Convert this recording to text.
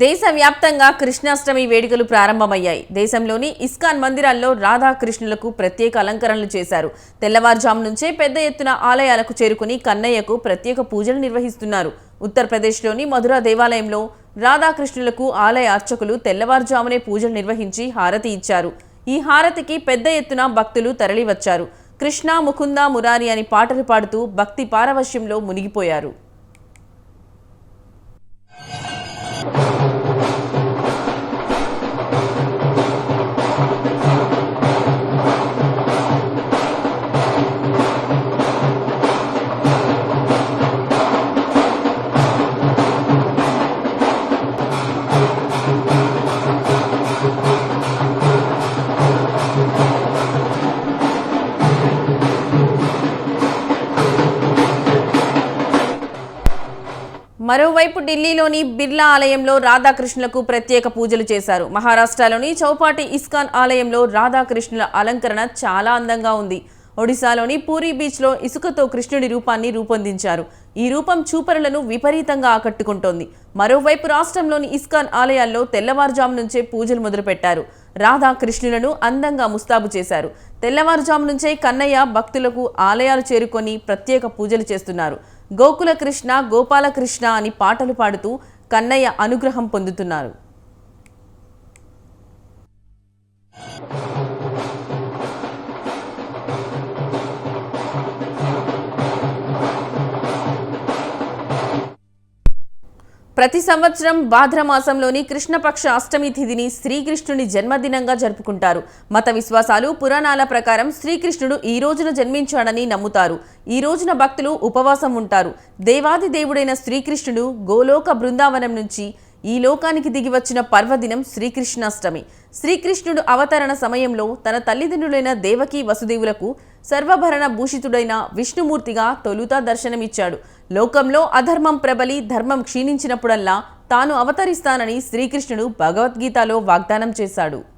దేశవ్యాప్తంగా కృష్ణాష్టమి వేడుకలు ప్రారంభమయ్యాయి. దేశంలోని ఇస్కాన్ మందిరాల్లో రాధాకృష్ణులకు ప్రత్యేక అలంకరణలు చేశారు. తెల్లవారుజాము నుంచే పెద్ద ఎత్తున ఆలయాలకు చేరుకుని కన్నయ్యకు ప్రత్యేక పూజలు నిర్వహిస్తున్నారు. ఉత్తరప్రదేశ్లోని మధుర దేవాలయంలో రాధాకృష్ణులకు ఆలయ అర్చకులు తెల్లవారుజామునే పూజలు నిర్వహించి హారతి ఇచ్చారు. ఈ హారతికి పెద్ద ఎత్తున భక్తులు తరలివచ్చారు. కృష్ణ ముకుంద మురారి అని పాటలు పాడుతూ భక్తి పారవశ్యంలో మునిగిపోయారు. మరోవైపు ఢిల్లీలోని బిర్లా ఆలయంలో రాధాకృష్ణులకు ప్రత్యేక పూజలు చేశారు. మహారాష్ట్రలోని చౌపాటి ఇస్కాన్ ఆలయంలో రాధాకృష్ణుల అలంకరణ చాలా అందంగా ఉంది. ఒడిశాలోని పూరి బీచ్లో ఇసుకతో కృష్ణుడి రూపాన్ని రూపొందించారు. ఈ రూపం చూపరులను విపరీతంగా ఆకట్టుకుంటోంది. మరోవైపు రాష్ట్రంలోని ఇస్కాన్ ఆలయాల్లో తెల్లవారుజాము నుంచే పూజలు మొదలుపెట్టారు. రాధాకృష్ణులను అందంగా ముస్తాబు చేశారు. తెల్లవారుజాము నుంచే కన్నయ్య భక్తులకు ఆలయాలు చేరుకొని ప్రత్యేక పూజలు చేస్తున్నారు. గోకుల కృష్ణ గోపాలకృష్ణ అని పాటలు పాడుతూ కన్నయ్య అనుగ్రహం పొందుతున్నారు. ప్రతి సంవత్సరం భాద్రమాసంలోని కృష్ణపక్ష అష్టమి తిథిని శ్రీకృష్ణుని జన్మదినంగా జరుపుకుంటారు. మత విశ్వాసాలు పురాణాల ప్రకారం శ్రీకృష్ణుడు ఈ రోజున జన్మించాడని నమ్ముతారు. ఈ రోజున భక్తులు ఉపవాసం ఉంటారు. దేవాది దేవుడైన శ్రీకృష్ణుడు గోలోక బృందావనం నుంచి ఈ లోకానికి దిగి వచ్చిన పర్వదినం శ్రీకృష్ణాష్టమి. శ్రీకృష్ణుడు అవతరణ సమయంలో తన తల్లిదండ్రులైన దేవకీ వసుదేవులకు సర్వభరణ భూషితుడైన విష్ణుమూర్తిగా తొలుత దర్శనమిచ్చాడు. లోకంలో అధర్మం ప్రబలి ధర్మం క్షీణించినప్పుడల్లా తాను అవతరిస్తానని శ్రీకృష్ణుడు భగవద్గీతలో వాగ్దానం చేశాడు.